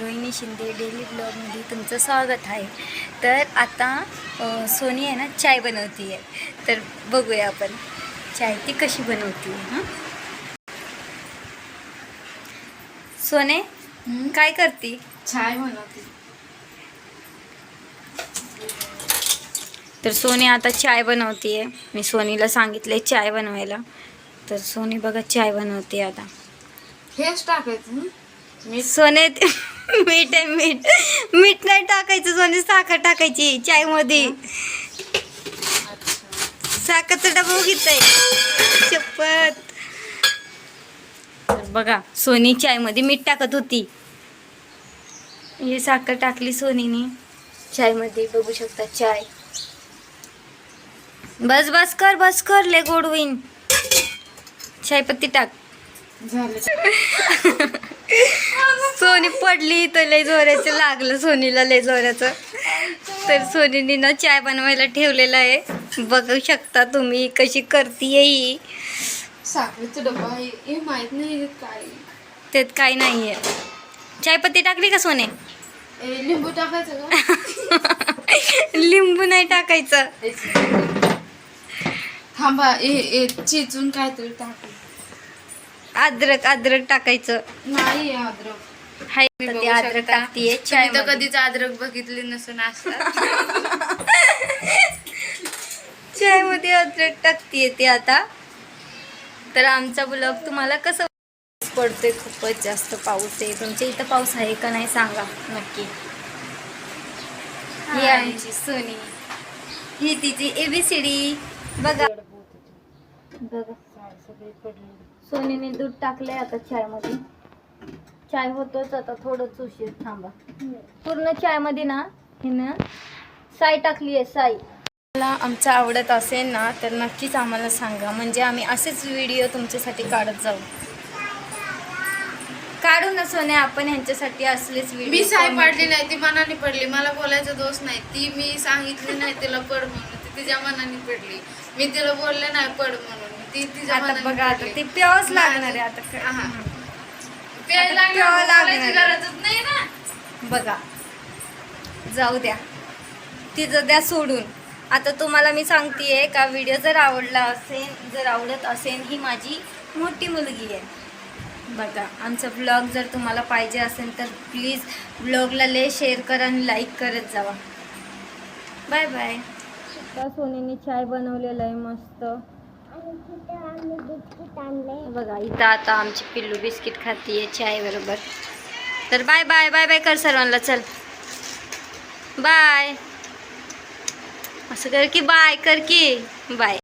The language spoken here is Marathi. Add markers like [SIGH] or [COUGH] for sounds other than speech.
रोहिणी शिंदे डेली ब्लॉगमध्ये तुमचं स्वागत आहे. तर आता सोनी आहे ना चाय बनवती आहे तर बघूया आपण चाय ती कशी बनवती हां? सोने काय करती? चाय बनवते. तर सोनी आता चाय बनवते आहे मी सोनीला सांगितले चाय बनवायला. तर सोनी बघा चाय बनवते आता. हेच टाकायचं हं? मी सोने मीठ आहे मीठ. मीठ नाही टाकायचं सोने साखर टाकायची चायमध्ये. साखरचा डबा घेत आहे तर बघा सोनी चायमध्ये मीठ टाकत होती. हे साखर टाकली सोनीने. चायमध्ये बघू शकता चाय. बस बस कर बस कर ले गोड होईन. चायपत्ती टाक. झालं. [LAUGHS] सोनी पडली तर लय जोराचं लागलं सोनीला लय जोराचं. तर सोनीने ना चाय बनवायला ठेवलेला आहे. बघू शकता तुम्ही कशी करतीये ही. साखरेचा डब्बा आहे. हे माहीत नाही हे काय. त्यात काही नाही आहे चायपत्ती टाकली का सोने? लिंबू टाकायचं [LAUGHS] लिंबू नाही टाकायचं. थांबा ए ए चिचून काहीतरी टाकू. अद्रक अद्रक टाकायचं. नाही अद्रक. हाय ती अद्रक. टाकतीये तर चाय कधीच अद्रक बघितली नसून असतात [LAUGHS] चायमध्ये अद्रक टाकतीये ती आता. तर आमचा ब्लॉग तुम्हाला कसं पडतोय खूपच जास्त पाऊस आहे. तुमच्या इथं पाऊस आहे का नाही सांगा नक्की. ही. आमची सोनी. ही तिची एबीसीडी बघा. बघा. सोनीने दूध टाकलंय आता चायमध्ये. चाय होतोच आता थोडंच उशीर थांबा. पूर्ण चायमध्ये ना हिनं साय टाकली आहे साई. मला आमचं आवडत असेल ना तर नक्कीच आम्हाला सांगा. म्हणजे आम्ही असेच व्हिडिओ तुमच्यासाठी काढत जाऊ. काढू ना सोने आपण ह्यांच्यासाठी असलेच मी व्हिडिओ साय पडली नाही ती मनाने पडली. मला बोलायचा दोष नाही. ती मी सांगितली नाही तिला पड म्हणून. ती तिच्या मनाने पडली. मी तिला बोलले नाही पड म्हणून. ती तिच्या आता बघा आता. ते प्यावंच लागणार आहे आता आता प्यावं लागलं, लागणार. बोलायची गरजच नाही ना. बघा जाऊ द्या. तिचं द्या सोडून. आता तुम्हाला मी सांगतेय का व्हिडिओ जर आवडला असेल जर आवडत असेल ही माझी मोठी मुलगी आहे. बघा आमचा ब्लॉग जर तुम्हाला पाहिजे असेल तर प्लीज ब्लॉगला ले शेअर करा आणि लाईक करत जावा. बाय बाय सोनीने चाय बनवलेलं आहे मस्त. बघा इथं आता आमची पिल्लू बिस्किट खातीये चाय बरोबर. तर बाय बाय बाय बाय कर सर्वांना चल. बाय. असं कर की बाय कर की बाय.